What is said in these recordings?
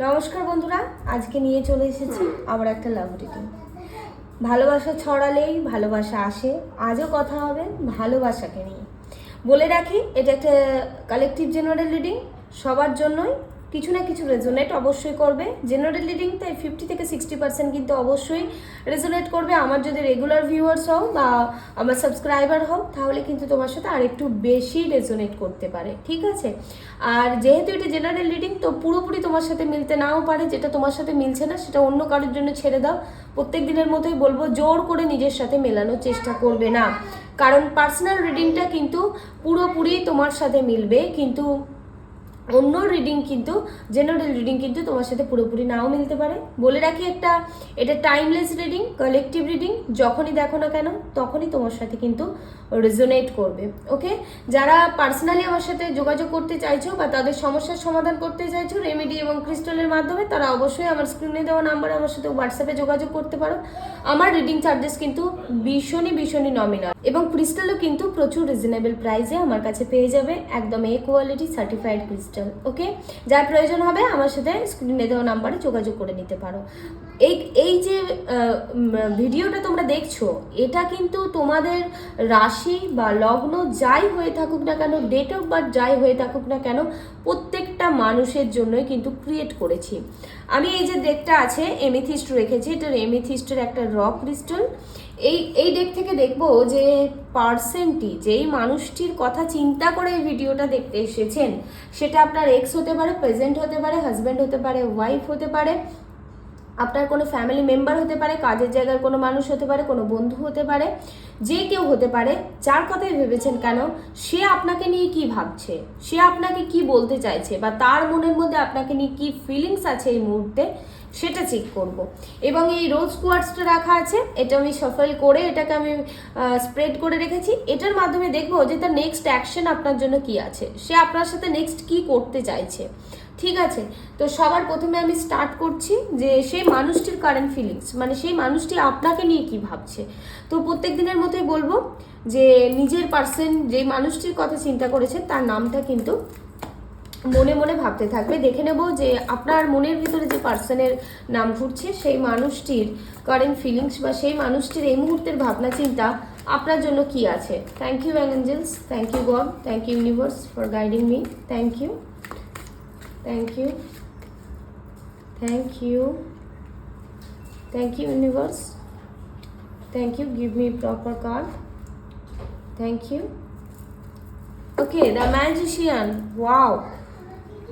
নমস্কার বন্ধুরা, আজকে নিয়ে চলে এসেছি আবার একটা লাভ রিডিং ভালোবাসা ছড়ালেই ভালোবাসা আসে, আজও কথা হবে ভালোবাসাকে নিয়ে। বলে রাখি, এটা একটা কালেকটিভ জেনারেল রিডিং সবার জন্যই কিছু না কিছু রেজোনেট অবশ্যই করবে। জেনারেল রিডিং তাই ফিফটি থেকে সিক্সটি পার্সেন্ট কিন্তু অবশ্যই রেজোনেট করবে। আমার যদি রেগুলার ভিউয়ার্স হও বা আমার সাবস্ক্রাইবার হও, তাহলে কিন্তু তোমার সাথে আর একটু বেশি রেজোনেট করতে পারে। ঠিক আছে? আর যেহেতু এটা জেনারেল রিডিং তো পুরোপুরি তোমার সাথে মিলতে নাও পারে। যেটা তোমার সাথে মিলছে না, সেটা অন্য কারোর জন্য ছেড়ে দাও। প্রত্যেক দিনের মতোই বলব, জোর করে নিজের সাথে মেলানোর চেষ্টা করবে না। কারণ পার্সোনাল রিডিংটা কিন্তু পুরোপুরি তোমার সাথে মিলবে। কিন্তু অন্য রিডিং কিন্তু জেনারেল রিডিং কিন্তু তোমার সাথে পুরোপুরি নাও মিলতে পারে। বলে রাখি একটা, এটা টাইমলেস রিডিং কালেকটিভ রিডিং যখনই দেখো না কেন, তখনই তোমার সাথে কিন্তু রেজোনেট করবে ওকে যারা পার্সোনালি আমার সাথে যোগাযোগ করতে চাইছো বা তাদের সমস্যার সমাধান করতে চাইছো রেমেডি এবং ক্রিস্টালের মাধ্যমে, তারা অবশ্যই আমার স্ক্রিনে দেওয়া নাম্বারে আমার সাথে হোয়াটসঅ্যাপে যোগাযোগ করতে পারো। আমার রিডিং চার্জেস কিন্তু ভীষণই ভীষণই নমিনাল এবং ক্রিস্টালও কিন্তু প্রচুর রিজনেবল প্রাইসে আমার কাছে পেয়ে যাবে, একদম A quality certified crystal okay যার প্রয়োজন হবে, আমার সাথে স্ক্রিনে দেওয়া নাম্বারে যোগাযোগ করে নিতে পারো। এই এই যে ভিডিওটা তোমরা দেখছ, এটা কিন্তু তোমাদের রাশি বা লগ্ন যাই হয়ে থাকুক না কেন ডেট অফ বার্থ যাই হয়ে থাকুক না কেন, প্রত্যেকটা মানুষের জন্যই কিন্তু ক্রিয়েট করেছি। আমি এই যে ডেটটা আছে এমিথিস্ট রেখেছি এটা এমিথিস্টের একটা র ক্রিস্টাল এই এই ডেক থেকে দেখব যে পার্সেন্টটি যেই মানুষটির কথা চিন্তা করে এই ভিডিওটা দেখতে এসেছেন, সেটা আপনার এক্স হতে পারে প্রেজেন্ট হতে পারে হাজব্যান্ড হতে পারে ওয়াইফ হতে পারে, আপনার কোনো ফ্যামিলি মেম্বার হতে পারে, কাজের জায়গার কোনো মানুষ হতে পারে, কোনো বন্ধু হতে পারে, যে কেউ হতে পারে, যার কথাই ভেবেছেন কেন, সে আপনাকে নিয়ে কি ভাবছে, সে আপনাকে কি বলতে চাইছে, বা তার মনের মধ্যে আপনাকে নিয়ে কি ফিলিংস আছে এই মুহূর্তে সেটা চেক করব। এবং এই রোজ কোয়ার্টসটা রাখা আছে, এটা আমি সফল করে এটাকে আমি স্প্রেড করে রেখেছি। এটার মাধ্যমে দেখব যে তার নেক্সট অ্যাকশন আপনার জন্য কি আছে। সে আপনার সাথে নেক্সট কি করতে চাইছে। ঠিক আছে? তো সবার প্রথমে আমি স্টার্ট করছি যে সেই মানুষটির কারেন্ট ফিলিংস মানে সেই মানুষটি আপনাকে নিয়ে কি ভাবছে। তো প্রত্যেক দিনের মতোই বলব যে নিজের পার্সন যে মানুষটির কথা চিন্তা করেছে, তার নামটা কিন্তু মনে মনে ভাবতে থাকবে। দেখে নেব যে আপনার মনের ভিতরে যে পার্সনের নাম ঘুরছে সেই মানুষটির কারেন্ট ফিলিংস বা সেই মানুষটির এই মুহূর্তের ভাবনা চিন্তা আপনার জন্য কি আছে? Thank you angels thank you God thank you universe for guiding me thank you thank you thank you thank you universe thank you give me proper card thank you Okay, the magician. Wow.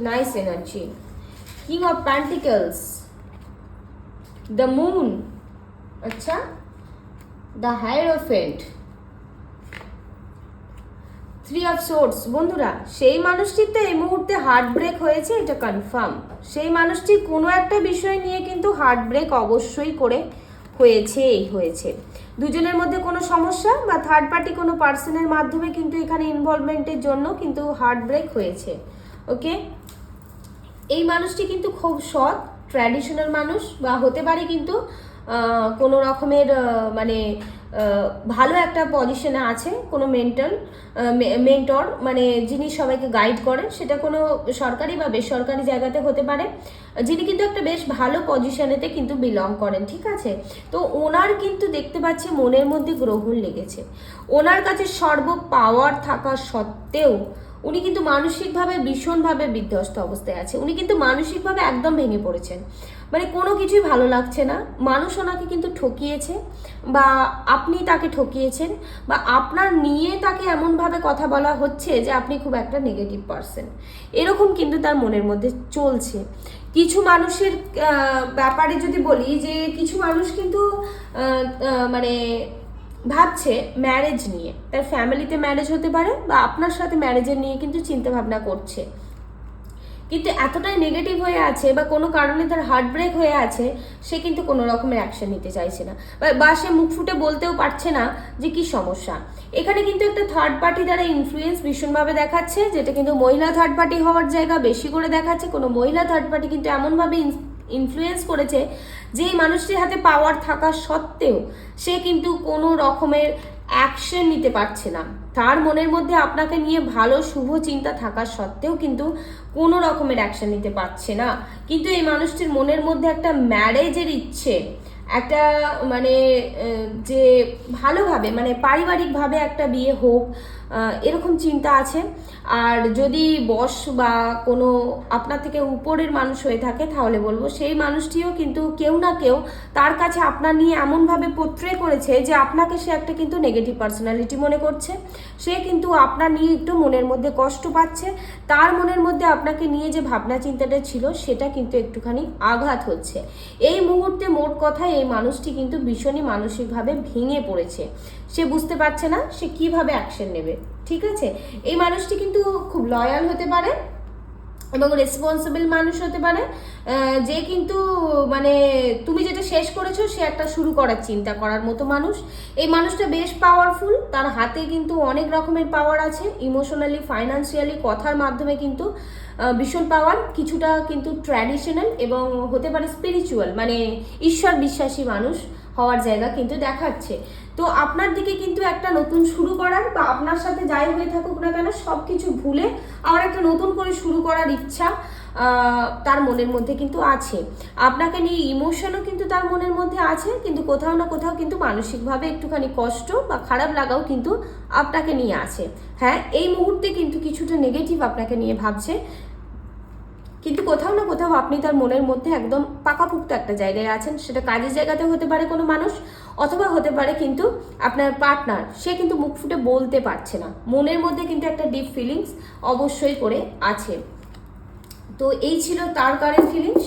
Nice energy. King of Pentacles. The moon. আচ্ছা the hierophant three of swords বন্ধুরা, সেই মানুষটির তো এই মুহূর্তে heart break হয়েছে, এটা confirm সেই মানুষটি কোনো একটা বিষয় নিয়ে কিন্তু হার্ট ব্রেক অবশ্যই করে হয়েছেই হয়েছে দুজনের মধ্যে কোনো সমস্যা বা থার্ড পার্টি কোনো পার্সনের মাধ্যমে কিন্তু এখানে ইনভলভমেন্টের জন্য কিন্তু হার্ট ব্রেক হয়েছে ওকে এই মানুষটি কিন্তু খুব সৎ ট্র্যাডিশনাল মানুষ বা হতে পারে কিন্তু কোনো রকমের মানে ভালো একটা পজিশনে আছে, কোনো মেন্টাল মেন্টর মানে যিনি সবাইকে গাইড করেন, সেটা কোনো সরকারি বা বেসরকারি জায়গাতে হতে পারে, যিনি কিন্তু একটা বেশ ভালো পজিশনেতে কিন্তু বিলং করেন, ঠিক আছে? তো ওনার কিন্তু দেখতে পাচ্ছি মনের মধ্যে গ্রহণ লেগেছে। ওনার কাছে সর্ব পাওয়ার থাকা সত্ত্বেও উনি কিন্তু মানসিকভাবে ভীষণভাবে বিধ্বস্ত অবস্থায় আছে। উনি কিন্তু মানসিকভাবে একদম ভেঙে পড়েছেন। মানে কোনো কিছুই ভালো লাগছে না। মানুষ ওনাকে কিন্তু ঠকিয়েছে বা আপনি তাকে ঠকিয়েছেন বা আপনার নিয়ে তাকে এমনভাবে কথা বলা হচ্ছে যে আপনি খুব একটা নেগেটিভ পারসন এরকম কিন্তু তার মনের মধ্যে চলছে। কিছু মানুষের ব্যাপারে যদি বলি যে কিছু মানুষ কিন্তু মানে ভাবছে ম্যারেজ নিয়ে। তার ফ্যামিলিতে ম্যারেজ হতে পারে বা আপনার সাথে ম্যারেজের নিয়ে কিন্তু চিন্তা ভাবনা করছে। কিন্তু এতটাই নেগেটিভ হয়ে আছে বা কোনো কারণে তার হার্ট ব্রেক হয়ে আছে, সে কিন্তু কোনো রকমের অ্যাকশন নিতে চাইছে না। বা- সে মুখ ফুটে বলতেও পারছে না যে কি সমস্যা। এখানে কিন্তু একটা থার্ড পার্টি দ্বারা ইনফ্লুয়েন্স ভীষণভাবে দেখাচ্ছে, যেটা কিন্তু মহিলা থার্ড পার্টি হওয়ার জায়গা বেশি করে দেখাচ্ছে। কোনো মহিলা থার্ড পার্টি কিন্তু এমনভাবে ইনফ্লুয়েন্স করেছে যে মানুষটির হাতে পাওয়ার থাকা সত্ত্বেও সে কিন্তু কোনো রকমের অ্যাকশন নিতে পারছে না। তার মনের মধ্যে আপনাকে নিয়ে ভালো, শুভ চিন্তা থাকা সত্ত্বেও কিন্তু কোনো রকমের অ্যাকশন নিতে পারছে না। কিন্তু এই মানুষটির মনের মধ্যে একটা ম্যারেজের ইচ্ছে, একটা মানে যে ভালোভাবে মানে পারিবারিকভাবে একটা বিয়ে হোক এরকম চিন্তা আছে। আর যদি বস বা কোনো আপনার থেকে উপরের মানুষ হয়ে থাকে, তাহলে বলব সেই মানুষটিও কিন্তু কেউ না কেউ তার কাছে আপনার নিয়ে এমনভাবে পোট্রে করেছে যে আপনাকে সে একটা কিন্তু নেগেটিভ পার্সোনালিটি মনে করছে। সে কিন্তু আপনার নিয়ে একটু মনের মধ্যে কষ্ট পাচ্ছে। তার মনের মধ্যে আপনাকে নিয়ে যে ভাবনা চিন্তাটা ছিল, সেটা কিন্তু একটুখানি আঘাত হচ্ছে। এই মুহূর্তে মোট কথা এই মানুষটি কিন্তু ভীষণই মানসিকভাবে ভেঙে পড়েছে। সে বুঝতে পারছে না সে কীভাবে অ্যাকশন নেবে, ঠিক আছে? এই মানুষটি কিন্তু খুব লয়াল হতে পারে এবং রেসপন্সিবল মানুষ হতে পারে। যে কিন্তু মানে তুমি যেটা শেষ করেছ, সে একটা শুরু করার চিন্তা করার মতো মানুষ। এই মানুষটা বেশ পাওয়ারফুল তার হাতে কিন্তু অনেক রকমের পাওয়ার আছে। ইমোশনালি ফাইন্যান্সিয়ালি কথার মাধ্যমে কিন্তু ভীষণ পাওয়ার কিছুটা কিন্তু ট্র্যাডিশনাল এবং হতে পারে স্পিরিচুয়াল মানে ঈশ্বর বিশ্বাসী মানুষ। হওয়ার জায়গা কিন্তু দেখাচ্ছে। তো আপনার দিকে কিন্তু একটা নতুন শুরু করার বা আপনার সাথে যাই হয়ে থাকুক না কেন সব কিছু ভুলে আবার একটা নতুন করে শুরু করার ইচ্ছা তার মনের মধ্যে কিন্তু আছে। আপনাকে নিয়ে ইমোশনও কিন্তু তার মনের মধ্যে আছে, কিন্তু কোথাও না কোথাও কিন্তু মানসিকভাবে একটুখানি কষ্ট বা খারাপ লাগাও কিন্তু আপনাকে নিয়ে আছে। হ্যাঁ এই মুহূর্তে কিন্তু কিছুটা নেগেটিভ আপনাকে নিয়ে ভাবছে। কিন্তু কোথাও না কোথাও আপনি তার মনের মধ্যে একদম পাকাপুক্ত একটা জায়গায় আছেন। সেটা কাজের জায়গাতে হতে পারে কোনো মানুষ, অথবা হতে পারে কিন্তু আপনার পার্টনার সে কিন্তু মুখ ফুটে বলতে পারছে না। মনের মধ্যে কিন্তু একটা ডিপ ফিলিংস অবশ্যই করে আছে। তো এই ছিল তার কারেন্ট ফিলিংস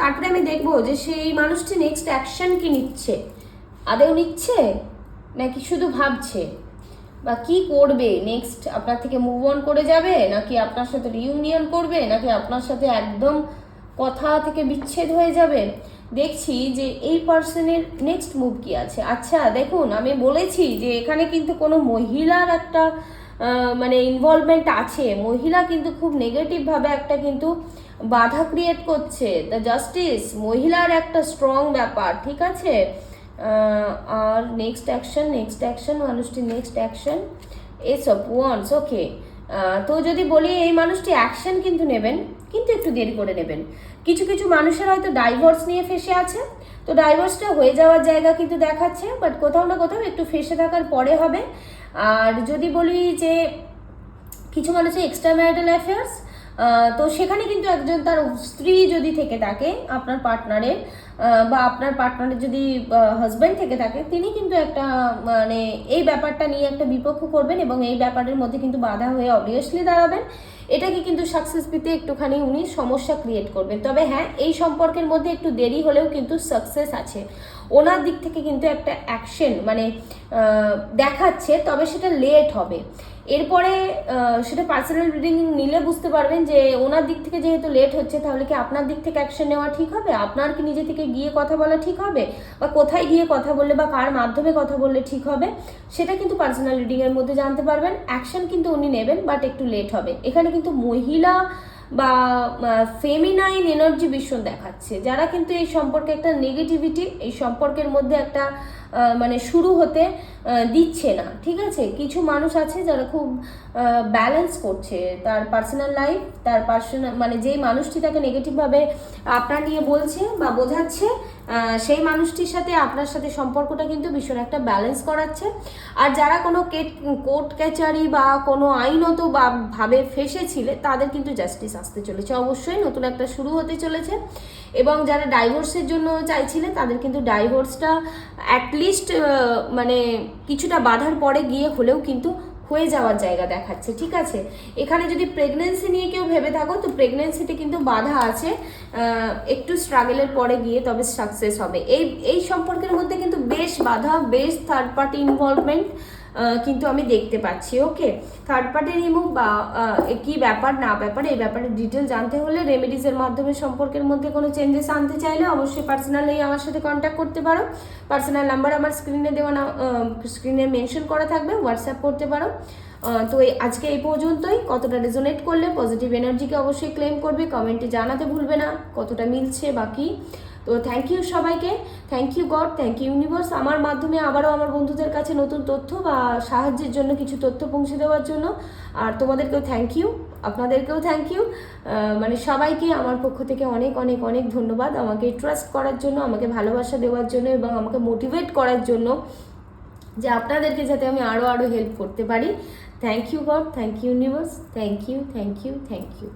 তারপরে আমি দেখব যে সেই মানুষটি নেক্সট অ্যাকশন কি নিচ্ছে? আদেও নিচ্ছে? নাকি শুধু ভাবছে? বা কি করবে? নেক্সট আপনার থেকে মুভ অন করে যাবে? নাকি আপনার সাথে রিউনিয়ন করবে? নাকি আপনার সাথে একদম কথা থেকে বিচ্ছেদ হয়ে যাবে? দেখছি যে এই পার্সনের নেক্সট মুভ কি আছে। আচ্ছা দেখুন, আমি বলেছি যে এখানে কিন্তু কোনো মহিলার একটা মানে ইনভলভমেন্ট আছে। মহিলা কিন্তু খুব নেগেটিভভাবে একটা কিন্তু বাধা ক্রিয়েট করছে। দ্য জাস্টিস মহিলার একটা স্ট্রং ব্যাপার, ঠিক আছে? আর নেক্সট অ্যাকশন নেক্সট অ্যাকশন মানুষটি নেক্সট অ্যাকশন এসব ওয়ান্স ওকে তো যদি বলি এই মানুষটি অ্যাকশন কিন্তু নেবেন, কিন্তু একটু দেরি করে নেবেন। কিছু কিছু মানুষের হয়তো ডাইভোর্স নিয়ে ফেসে আছে। তো ডাইভোর্সটা হয়ে যাওয়ার জায়গা কিন্তু দেখাচ্ছে বাট কোথাও না কোথাও একটু ফেসে থাকার পরে হবে। আর যদি বলি যে, কিছু মানুষের এক্সট্রা ম্যারিটাল অ্যাফেয়ার্স তো সেখানে কিন্তু একজন তার স্ত্রী যদি থেকে থাকে, আপনার পার্টনারের বা আপনার পার্টনারের যদি হাজব্যান্ড থেকে থাকে, তিনি কিন্তু একটা মানে এই ব্যাপারটা নিয়ে একটা বিপক্ষ করবেন এবং এই ব্যাপারের মধ্যে কিন্তু বাধা হয়ে অবভিয়াসলি দাঁড়াবেন। এটাকে কিন্তু সাকসেস পেতে একটুখানি উনি সমস্যা ক্রিয়েট করবেন। তবে হ্যাঁ এই সম্পর্কের মধ্যে একটু দেরি হলেও কিন্তু সাকসেস আছে। ওনার দিক থেকে কিন্তু একটা অ্যাকশন মানে দেখাচ্ছে, তবে সেটা লেট হবে। এরপরে সেটা পার্সোনাল রিডিং নিলে বুঝতে পারবেন যে ওনার দিক থেকে যেহেতু লেট হচ্ছে, তাহলে কি আপনার দিক থেকে অ্যাকশন নেওয়া ঠিক হবে? আপনার কি নিজে থেকে গিয়ে কথা বলা ঠিক হবে? বা কোথায় গিয়ে কথা বললে বা কার মাধ্যমে কথা বললে ঠিক হবে? সেটা কিন্তু পার্সোনাল রিডিংয়ের মধ্যে জানতে পারবেন। অ্যাকশন কিন্তু উনি নেবেন বাট একটু লেট হবে। এখানে কিন্তু মহিলা বা ফেমিনাইন এনার্জি ভীষণ দেখাচ্ছে। যারা কিন্তু এই সম্পর্কে একটা নেগেটিভিটি এই সম্পর্কের মধ্যে একটা মানে শুরু হতে দিচ্ছে না, ঠিক আছে? কিছু মানুষ আছে যারা খুব ব্যালেন্স করছে তার পার্সোনাল লাইফ তার পার্সোনাল মানে যেই মানুষটি তাকে নেগেটিভভাবে আপনার নিয়ে বলছে বা বোঝাচ্ছে সেই মানুষটির সাথে আপনার সাথে সম্পর্কটা কিন্তু ভীষণ একটা ব্যালেন্স করাচ্ছে। আর যারা কোনো কেট কোর্ট ক্যাচারি বা কোনো আইনত বা ভাবে ফেসেছিলে, তাদের কিন্তু জাস্টিস আসতে চলেছে। অবশ্যই নতুন একটা শুরু হতে চলেছে। এবং যারা ডাইভোর্সের জন্য চাইছিলে, তাদের কিন্তু ডাইভোর্সটা অ্যাটলিস্ট মানে কিছুটা বাধার পরে গিয়ে হলেও কিন্তু হয়ে যাওয়ার জায়গা দেখাচ্ছে, ঠিক আছে? এখানে যদি প্রেগনেন্সি নিয়ে কেউ ভেবে থাকো, তো প্রেগনেন্সিতে কিন্তু বাধা আছে একটু স্ট্রাগলের পরে গিয়ে তবে সাকসেস হবে। এই এই সম্পর্কের মধ্যে কিন্তু বেশ বাধা, বেশ থার্ড পার্টি ইনভলভমেন্ট কিন্তু আমি দেখতে পাচ্ছি ওকে থার্ড পার্টি রিমুভ বা কি ব্যাপার, না ব্যাপার, এই ব্যাপারে ডিটেল জানতে হলে রেমেডিজের মাধ্যমে সম্পর্কের মধ্যে কোনো চেঞ্জেস আনতে চাইলে অবশ্যই পার্সোনালি আমার সাথে কন্ট্যাক্ট করতে পারো। পার্সোনাল নাম্বার আমার স্ক্রিনে দেওয়া না স্ক্রিনে মেনশন করা থাকবে হোয়াটসঅ্যাপ করতে পারো। তো এই, আজকে এই পর্যন্তই। কতটা রেজোনেট করলে পজিটিভ এনার্জিকে অবশ্যই ক্লেম করবে কমেন্টে জানাতে ভুলবে না, কতটা মিলছে বাকি তো থ্যাংক ইউ সবাইকে thank you God thank you universe আমার মাধ্যমে আবারও আমার বন্ধুদের কাছে নতুন তথ্য বা সাহায্যের জন্য কিছু তথ্য পৌঁছে দেওয়ার জন্য। আর তোমাদেরকেও থ্যাংক ইউ আপনাদেরকেও থ্যাংক ইউ মানে সবাইকে আমার পক্ষ থেকে অনেক অনেক অনেক ধন্যবাদ আমাকে ট্রাস্ট করার জন্য, আমাকে ভালোবাসা দেওয়ার জন্য এবং আমাকে মোটিভেট করার জন্য যে আপনাদেরকে যাতে আমি আরও আরও হেল্প করতে পারি। Thank you God thank you universe thank you thank you thank you